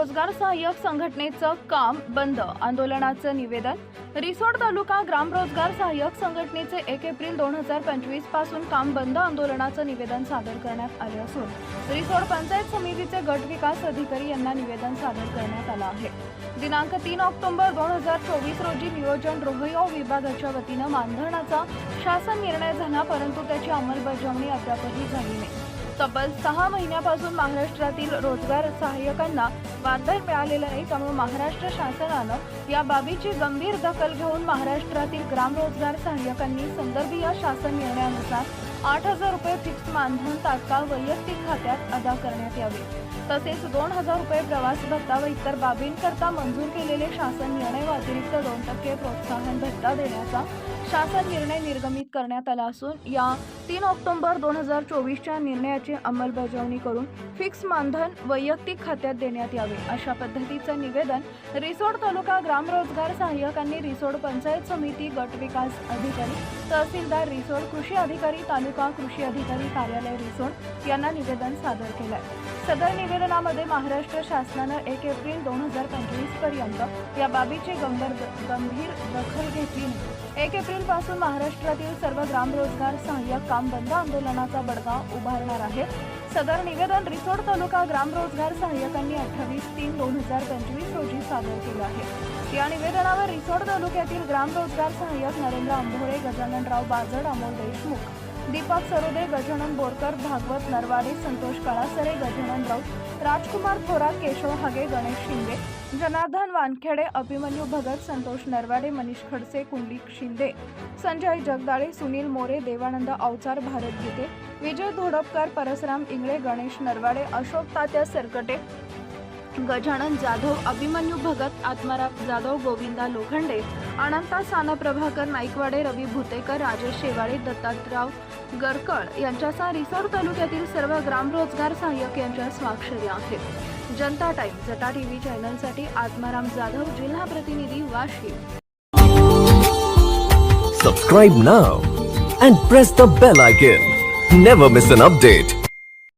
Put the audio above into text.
रोजगार सहाय्यक संघटनेचं काम बंद. आंदोलनाचं निवेदन. रिसोड तालुका ग्राम रोजगार सहाय्यक संघटनेचे एक एप्रिल दोन हजार पंचवीसपासून काम बंद आंदोलनाचं निवेदन सादर करण्यात आले असून रिसोड पंचायत समितीचे गट विकास अधिकारी यांना निवेदन सादर करण्यात आलं आहे. दिनांक तीन ऑक्टोबर दोन हजार चोवीस रोजी नियोजन रोहयो विभागाच्या वतीनं मानधनाचा शासन निर्णय झाला परंतु त्याची अंमलबजावणी अद्यापही झाली नाही. तब्बल सहा महिन्यापासून महाराष्ट्रातील रोजगार सहाय्यकांना मानधन मिळालेलं नाही त्यामुळे महाराष्ट्र शासनानं या बाबीची गंभीर दखल घेऊन महाराष्ट्रातील ग्रामरोजगार सहाय्यकांनी संदर्भीय शासन निर्णयानुसार आठ हजार रुपये फिक्स मानधन तात्काळ वैयक्तिक खात्यात अदा करण्यात यावे. तसेच दोन हजार रुपये प्रवास भत्ता व इतर बाबींकरता मंजूर केलेले शासन निर्णय व अतिरिक्त दोन टक्के प्रोत्साहन भत्ता देण्याचा शासन निर्णय निर्गमित करण्यात आला असून या तीन ऑक्टोबर दोन हजार चोवीसच्या निर्णयाची अंमलबजावणी करून फिक्स मानधन वैयक्तिक खात्यात देण्यात यावे. अशा पद्धतीचं निवेदन रिसोड तालुका ग्रामरोजगार सहाय्यकांनी रिसोड पंचायत समिती गट विकास अधिकारी तहसीलदार रिसोड कृषी अधिकारी तालुका कृषी अधिकारी कार्यालय रिसोड यांना निवेदन सादर केलं आहे सदर निवेदनामध्ये महाराष्ट्र शासनानं एक एप्रिल दोन हजार पंचवीसपर्यंत या बाबीची गंभीर गंभीर दखल घेतली नाही. एक एप्रिलपासून महाराष्ट्रातील सर्व ग्रामरोजगार सहाय्यक काम बंद आंदोलनाचा बडगा उभारणार आहे. सदर निवेदन रिसोड तालुका ग्रामरोजगार सहाय्यकांनी अठ्ठावीस तीन दोन हजार पंचवीस रोजी सादर केलं आहे. या निवेदनावर रिसोड तालुक्यातील ग्रामरोजगार सहाय्यक नरेंद्र आंभोळे गजाननराव बाजड अमोल देशमुख दीपक सरोदे गजानन बोरकर भागवत नरवाडे संतोष कळासरे गजानन राऊत राजकुमार थोरात केशव हागे गणेश शिंदे जनार्दन वानखेडे अभिमन्यू भगत संतोष नरवाडे मनीष खडसे कुंडलिक शिंदे संजय जगदाळे सुनील मोरे देवानंद अवचार भारत गीते विजय धोडपकर परसराम इंगळे गणेश नरवाडे अशोक तात्या सरकटे गजानन जाधव अभिमन्यू भगत आत्माराम जाधव गोविंदा लोखंडे अनंता साना प्रभाकर नाईकवाडे रवी भुतेकर राजेश शेवाळे दत्तात्रराव गरकळ यांच्यासह रिसोड तालुक्यातील सर्व ग्रामरोजगार सहाय्यक यांच्या स्वाक्षरी आहेत. जनता टाईम जटा टीव्ही चॅनलसाठी आत्माराम जाधव जिल्हा प्रतिनिधी Washim. Subscribe now and press the bell icon never miss an update